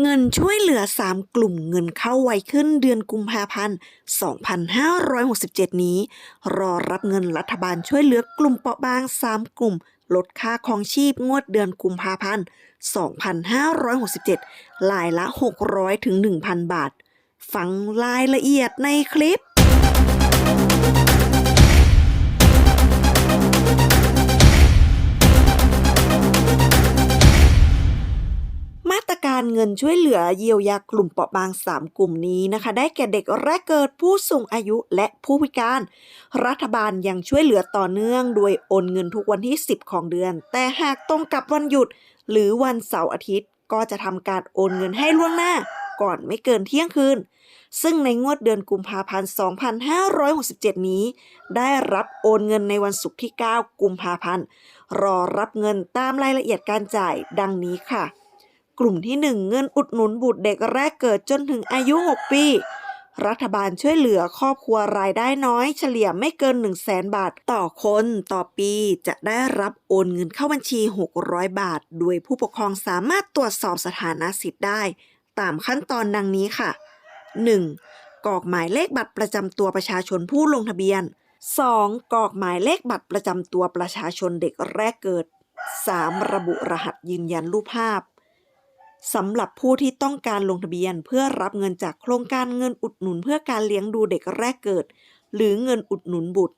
เงินช่วยเหลือ 3 กลุ่มเงินเข้าไวขึ้นเดือนกุมภาพันธ์ 2567 นี้ รอรับเงินรัฐบาลช่วยเหลือกลุ่มเปราะบาง 3 กลุ่ม ลดค่าครองชีพงวดเดือนกุมภาพันธ์ 2567ลายละ 600 ถึง 1,000 บาท ฟังรายละเอียดในคลิป งินช่วยเหลือเยียวยากลุ่มเปราะบาง 3 กลุ่มนี้นะคะ ได้แก่เด็กแรกเกิดผู้สูงอายุและผู้พิการ รัฐบาลยังช่วยเหลือต่อเนื่อง โดยโอนเงินทุกวันที่ 10 ของเดือน แต่หากตรงกับวันหยุด หรือวันเสาร์อาทิตย์ ก็จะทำการโอนเงินให้ล่วงหน้า ก่อนไม่เกินเที่ยงคืน ซึ่งในงวดเดือนกุมภาพันธ์ 2567 นี้ ได้รับโอนเงินในวันศุกร์ที่ 9 กุมภาพันธ์รอรับเงินตามรายละเอียดการจ่ายดังนี้ค่ะ กลุ่มที่ 1 เงินอุดหนุนบุตรเด็กแรกเกิดจนถึงอายุ 6 ปี รัฐบาลช่วยเหลือครอบครัวรายได้น้อย เฉลี่ยไม่เกิน 1 0 0 0 0แบาท ต่อคนต่อปีจะได้รับโอนเงินเข้าบัญชี 600 บาท โดยผู้ปกครองสามารถตรวจสอบสถานะสิทธิ์ได้ ตามขั้นตอนดังนี้ค่ะ 1. กรอกหมายเลขบัตรประจำตัวประชาชนผู้ลงทะเบียน 2. กรอกหมายเลขบัตรประจำตัวประชาชนเด็กแรกเกิด 3. ระบุรหัสยืนยันรูปภาพ สำหรับผู้ที่ต้องการลงทะเบียนเพื่อรับเงินจากโครงการเงินอุดหนุนเพื่อการเลี้ยงดูเด็กแรกเกิด หรือเงินอุดหนุนบุตร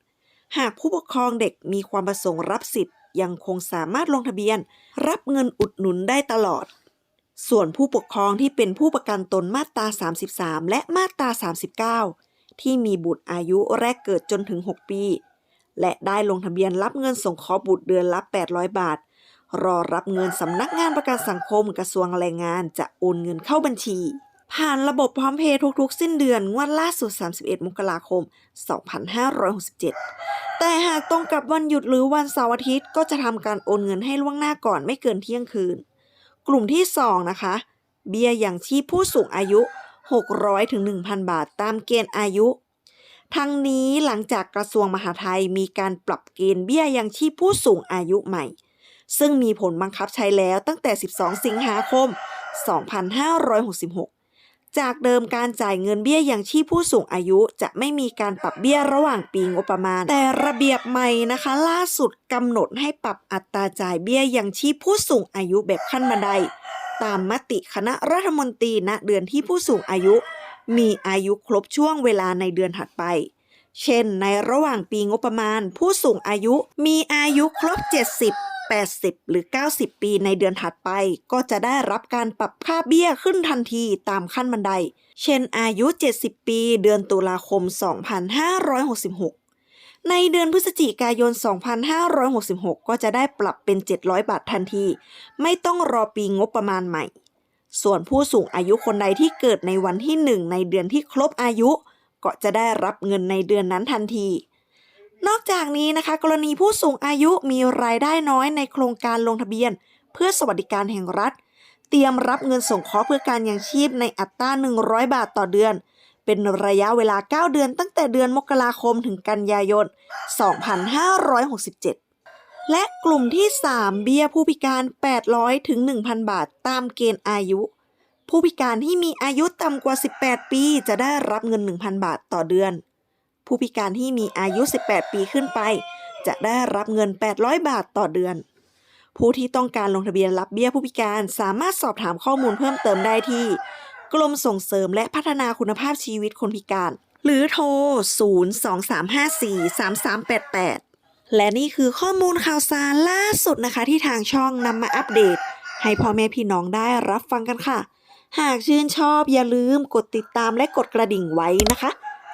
หากผู้ปกครองเด็กมีความประสงค์รับสิทธิ์ยังคงสามารถลงทะเบียน รับเงินอุดหนุนได้ตลอด ส่วนผู้ปกครองที่เป็นผู้ประกันตนมาตรา 33 และมาตรา 39 ที่มีบุตรอายุแรกเกิดจนถึง 6 ปี และได้ลงทะเบียนรับเงินสงเคราะห์บุตรเดือนละ 800 บาท รอรับเงินสำนักงานประกันสังคมกระทรวงแรงงานจะโอนเงินเข้าบัญชี ผ่านระบบพร้อมเพย์ทุกๆ สิ้นเดือนงวดล่าสุด 31 มกราคม 2567 แต่หากตรงกับวันหยุดหรือวันเสาร์อาทิตย์ก็จะทำการโอนเงินให้ล่วงหน้าก่อนไม่เกินเที่ยงคืน กลุ่มที่ 2 นะคะ เบี้ยอย่างชีพผู้สูงอายุ 600ถึง1,000 บาทตามเกณฑ์อายุทั้งนี้หลังจากกระทรวงมหาดไทยมีการปรับเกณฑ์เบี้ยยังชีพผู้สูงอายุใหม่ ซึ่งมีผลบังคับใช้แล้วตั้งแต่ 12 สิงหาคม 2566 จากเดิมการจ่ายเงินเบี้ยยังชีพผู้สูงอายุจะไม่มีการปรับเบี้ยระหว่างปีงบประมาณ แต่ระเบียบใหม่นะคะ ล่าสุดกำหนดให้ปรับอัตราจ่ายเบี้ยยังชีพผู้สูงอายุแบบขั้นบันได ตามมติคณะรัฐมนตรีณเดือนที่ผู้สูงอายุ มีอายุครบช่วงเวลาในเดือนถัดไปเช่น ในระหว่างปีงบประมาณ ผู้สูงอายุมีอายุครบ 70 80 หรือ 90 ปีในเดือนถัดไป ก็จะได้รับการปรับค่าเบี้ยขึ้นทันทีตามขั้นบันได เช่นอายุ 70 ปีเดือนตุลาคม 2566 ในเดือนพฤศจิกายน 2566 ก็จะได้ปรับเป็น 700 บาททันที ไม่ต้องรอปีงบประมาณใหม่ ส่วนผู้สูงอายุคนใดที่เกิดในวันที่ 1 ในเดือนที่ครบอายุ ก็จะได้รับเงินในเดือนนั้นทันที นอกจากนี้นะคะ กรณีผู้สูงอายุมีรายได้น้อยในโครงการลงทะเบียน เพื่อสวัสดิการแห่งรัฐ เตรียมรับเงินส่งเคราะห์เพื่อการยังชีพในอัตรา 100 บาทต่อเดือน เป็นระยะเวลา 9 เดือนตั้งแต่เดือนมกราคมถึงกันยายน 2567 และกลุ่มที่ 3 เบี้ยผู้พิการ 800 ถึง 1,000 บาทตามเกณฑ์อายุ ผู้พิการที่มีอายุต่ำกว่า 18 ปี จะได้รับเงิน 1,000 บาทต่อเดือน ผู้พิการที่มีอายุ 18 ปีขึ้นไป จะได้รับเงิน 800 บาทต่อเดือน ผู้ที่ต้องการลงทะเบียนรับเบี้ยผู้พิการสามารถสอบถามข้อมูลเพิ่มเติมได้ที่ กรมส่งเสริมและพัฒนาคุณภาพชีวิตคนพิการ หรือโทร 023543388 และนี่คือข้อมูลข่าวสารล่าสุดนะคะ ที่ทางช่องนำมาอัปเดต ให้พ่อแม่พี่น้องได้รับฟังกันค่ะ หากชื่นชอบอย่าลืมกดติดตามและกดกระดิ่งไว้นะคะ